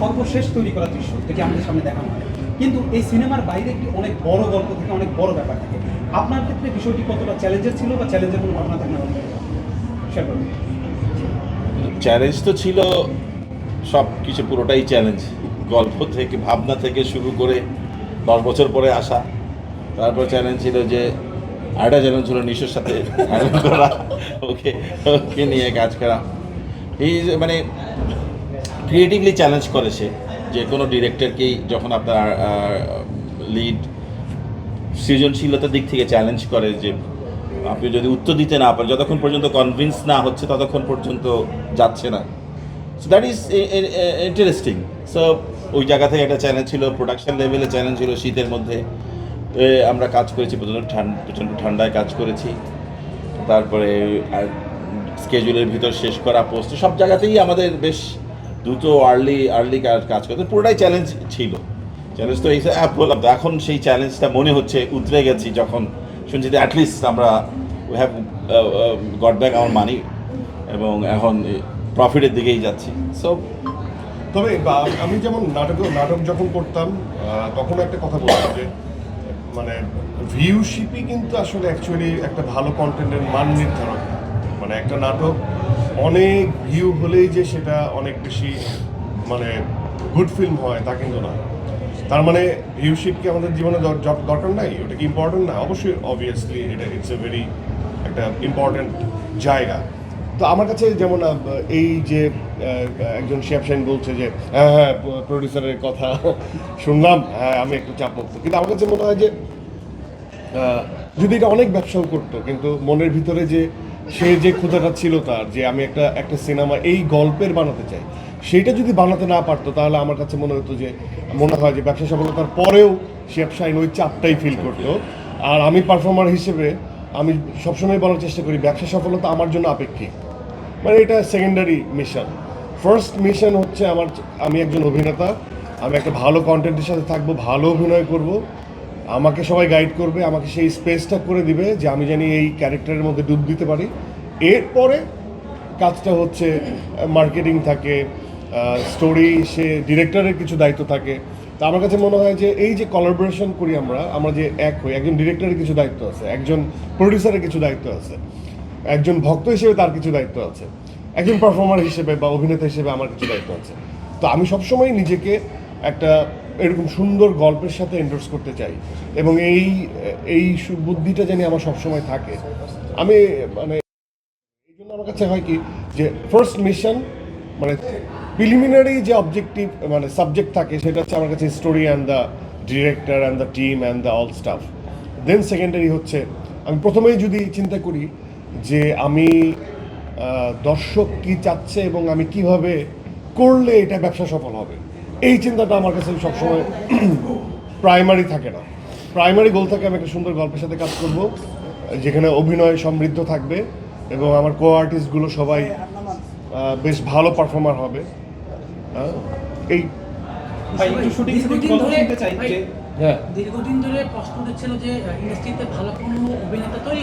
সর্বশেষ তৈরি করা দৃশ্য যেটি আমাদের সামনে দেখানো হয়। কিন্তু এই সিনেমার বাইরে একটি অনেক বড় গল্প থেকে অনেক বড় ব্যাপার থাকে। আপনার ক্ষেত্রে বিষয়টি কতটা চ্যালেঞ্জের ছিল বা চ্যালেঞ্জের কোনো ঘটনা থাকে চ্যালেঞ্জ তো ছিল, সব কিছু পুরোটাই চ্যালেঞ্জ গল্প থেকে, ভাবনা থেকে শুরু করে দশ বছর পরে আসা। তারপর চ্যালেঞ্জ ছিল যে আরেকটা চ্যালেঞ্জ ছিল নিশোর সাথে করা। ওকে ওকে নিয়ে কাজ করা। এই মানে ক্রিয়েটিভলি চ্যালেঞ্জ করে সে। যে কোনো ডিরেক্টরকেই যখন আপনার লিড সৃজনশীলতার দিক থেকে চ্যালেঞ্জ করে যে আপনি যদি উত্তর দিতে না পারেন, যতক্ষণ পর্যন্ত কনভিন্স না হচ্ছে, ততক্ষণ পর্যন্ত যাচ্ছে না। So that is interesting so ওই জায়গা থেকে একটা চ্যালেঞ্জ ছিল প্রোডাকশন লেভেলে চ্যালেঞ্জ ছিল শীতের মধ্যে। আমরা কাজ করেছি প্রচণ্ড প্রচণ্ড ঠান্ডায় কাজ করেছি। তারপরে স্কেজুলের ভিতর শেষ করা পোস্ট সব জায়গাতেই আমাদের বেশ দ্রুত আর্লি আর্লি কাজ করতে, পুরোটাই চ্যালেঞ্জ ছিল। চ্যালেঞ্জ তো এই বললাম এখন সেই চ্যালেঞ্জটা মনে হচ্ছে, উতরে গেছি যখন শুনছি যে অ্যাটলিস্ট আমরা উই হ্যাভ গট ব্যাক আমার মানি এবং এখন প্রফিটের দিকেই যাচ্ছি। সো তবে আমি যেমন নাটক নাটক যখন করতাম তখন একটা কথা বলতাম যে মানে ভিউশিপই কিন্তু আসলে অ্যাকচুয়ালি একটা ভালো কন্টেন্টের মান নির্ধারণ মানে একটা নাটক অনেক ভিউ হলেই যে সেটা অনেক বেশি মানে গুড ফিল্ম হয়, তা কিন্তু না তার মানে ভিউশিপ কি আমাদের জীবনে দর- দর- দরকার নাই? ওটা কি ইম্পর্টেন্ট না, অবশ্যই অবভিয়াসলি এটা ইটস এ ভেরি একটা ইম্পর্টেন্ট জায়গা। তো আমার কাছে যেমন এই যে একজন শেফ শাইন বলছে যে হ্যাঁ হ্যাঁ প্রডিউসারের কথা শুনলাম হ্যাঁ আমি একটু চাপ মুক্ত। কিন্তু আমার কাছে মনে হয় যে যদি এটা অনেক ব্যবসাও করতো, কিন্তু মনের ভিতরে যে সে যে ক্ষুধাটা ছিল তার, যে আমি একটা একটা সিনেমা এই গল্পের বানাতে চাই, সেইটা যদি বানাতে না পারতো তাহলে আমার কাছে মনে হতো যে, মনে হয় যে ব্যবসা সফলতার পরেও শেফ শাইন ওই চাপটাই ফিল করতো। আর আমি পারফর্মার হিসেবে আমি সবসময় বলার চেষ্টা করি, ব্যবসা সফলতা আমার জন্য আপেক্ষিক। মানে এটা সেকেন্ডারি মিশন ফার্স্ট মিশন হচ্ছে আমার, আমি একজন অভিনেতা, আমি একটা ভালো কন্টেন্টের সাথে থাকব, ভালো অভিনয় করব আমাকে সবাই গাইড করবে, আমাকে সেই স্পেসটা করে দিবে যে আমি জানি এই ক্যারেক্টারের মধ্যে ডুব দিতে পারি। এরপরে কাজটা হচ্ছে মার্কেটিং থাকে স্টোরি সে ডিরেক্টরের কিছু দায়িত্ব থাকে। তো আমার কাছে মনে হয় যে এই যে কলাবোরেশন করি আমরা আমরা যে এক হই, একজন ডিরেক্টরের কিছু দায়িত্ব আছে, একজন প্রডিউসারের কিছু দায়িত্ব আছে, একজন ভক্ত হিসেবে তার কিছু দায়িত্ব আছে, একজন পারফর্মার হিসেবে বা অভিনেতা হিসেবে আমার কিছু দায়িত্ব আছে। তো আমি সবসময় নিজেকে একটা এরকম সুন্দর গল্পের সাথে এন্ডোর্স করতে চাই। এবং এই এই বুদ্ধিটা জানি আমার সবসময় থাকে। আমি মানে এই জন্য আমার কাছে হয় কি যে ফার্স্ট মিশন মানে প্রিলিমিনারি যে অবজেক্টিভ মানে সাবজেক্ট থাকে, সেটা হচ্ছে আমার কাছে story and the director and the team and the all staff then secondary হচ্ছে, আমি প্রথমেই যদি চিন্তা করি যে, আমি দর্শক কি চাচ্ছে এবং আমি কীভাবে করলে এটা ব্যবসা সফল হবে। এই চিন্তাটা আমার কাছে সবসময় প্রাইমারি থাকে না। প্রাইমারি গোল থাকে আমি একটা সুন্দর গল্পের সাথে কাজ করব যেখানে অভিনয় সমৃদ্ধ থাকবে এবং আমার কো আর্টিস্টগুলো সবাই বেশ ভালো পারফর্মার হবে। এই হ্যাঁ। দীর্ঘদিন ধরে প্রশ্ন উঠেছিল যে ইন্ডাস্ট্রিতে ভালো কোনো অভিনেতা তৈরি